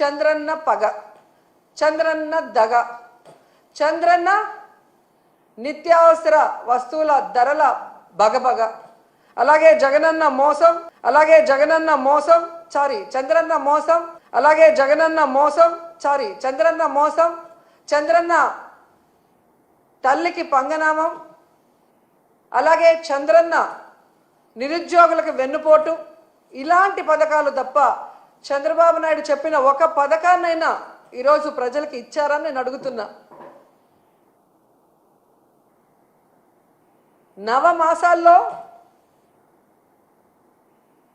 చంద్రన్న పగ చంద్రన్న దగ చంద్రన్న నిత్యావసర వస్తువుల ధరల బగబగ. అలాగే జగనన్న మోసం అలాగే జగనన్న మోసం సారీ చంద్రన్న మోసం అలాగే జగనన్న మోసం సారీ చంద్రన్న మోసం చంద్రన్న తల్లికి పంగనామం అలాగే చంద్రన్న నిరుద్యోగులకు వెన్నుపోటు ఇలాంటి పథకాలు తప్ప చంద్రబాబు నాయుడు చెప్పిన ఒక పథకాన్నైనా ఈరోజు ప్రజలకు ఇచ్చారని నేను అడుగుతున్నా. నవ మాసాల్లో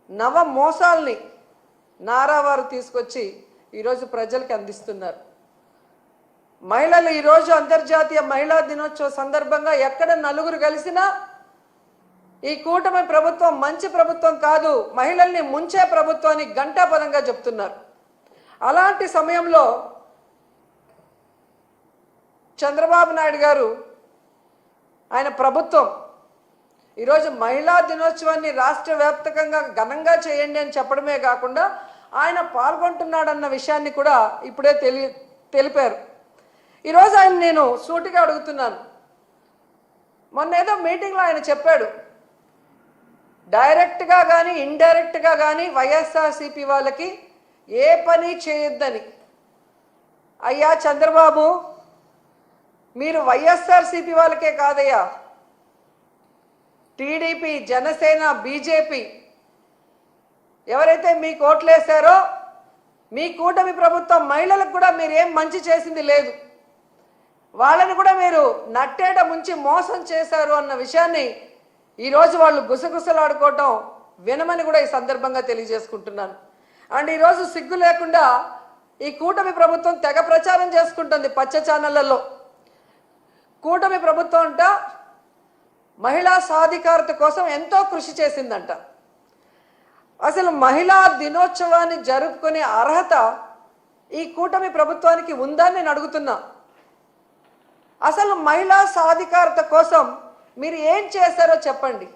నవ మోసాల్ని నారావారు తీసుకొచ్చి ఈరోజు ప్రజలకి అందిస్తున్నారు. మహిళలు ఈరోజు అంతర్జాతీయ మహిళా దినోత్సవ సందర్భంగా ఎక్కడ నలుగురు కలిసినా ఈ కూటమి ప్రభుత్వం మంచి ప్రభుత్వం కాదు మహిళల్ని ముంచే ప్రభుత్వాన్ని గంటాపదంగా చెప్తున్నారు. అలాంటి సమయంలో చంద్రబాబు నాయుడు గారు ఆయన ప్రభుత్వం ఈరోజు మహిళా దినోత్సవాన్ని రాష్ట్ర ఘనంగా చేయండి అని చెప్పడమే కాకుండా ఆయన పాల్గొంటున్నాడన్న విషయాన్ని కూడా ఇప్పుడే తెలి తెలిపారు. ఈరోజు ఆయన నేను సూటిగా అడుగుతున్నాను. మొన్న ఏదో మీటింగ్లో ఆయన చెప్పాడు. డైరెక్ట్గా కానీ ఇండైరెక్ట్గా కానీ వైఎస్ఆర్సీపీ వాళ్ళకి ఏ పని చేయొద్దని. అయ్యా చంద్రబాబు మీరు వైఎస్ఆర్సీపీ వాళ్ళకే కాదయ్యా. టీడీపీ జనసేన బీజేపీ ఎవరైతే మీ కోట్లేసారో మీ కూటమి ప్రభుత్వం మహిళలకు కూడా మీరు ఏం మంచి చేసింది లేదు. వాళ్ళని కూడా మీరు నట్టేట ముంచి మోసం చేశారు అన్న విషయాన్ని ఈరోజు వాళ్ళు గుసగుసలాడుకోవటం వినమని కూడా ఈ సందర్భంగా తెలియజేసుకుంటున్నాను. అండ్ ఈరోజు సిగ్గు లేకుండా ఈ కూటమి ప్రభుత్వం తెగ ప్రచారం చేసుకుంటుంది పచ్చ ఛానళ్ళలో కూటమి ప్రభుత్వం అంట మహిళా సాధికారత కోసం ఎంతో కృషి చేసిందంట. అసలు మహిళా దినోత్సవాన్ని జరుపుకునే అర్హత ఈ కూటమి ప్రభుత్వానికి ఉందని నేను అడుగుతున్నా. అసలు మహిళా సాధికారత కోసం మీరు ఏం చేశారో చెప్పండి.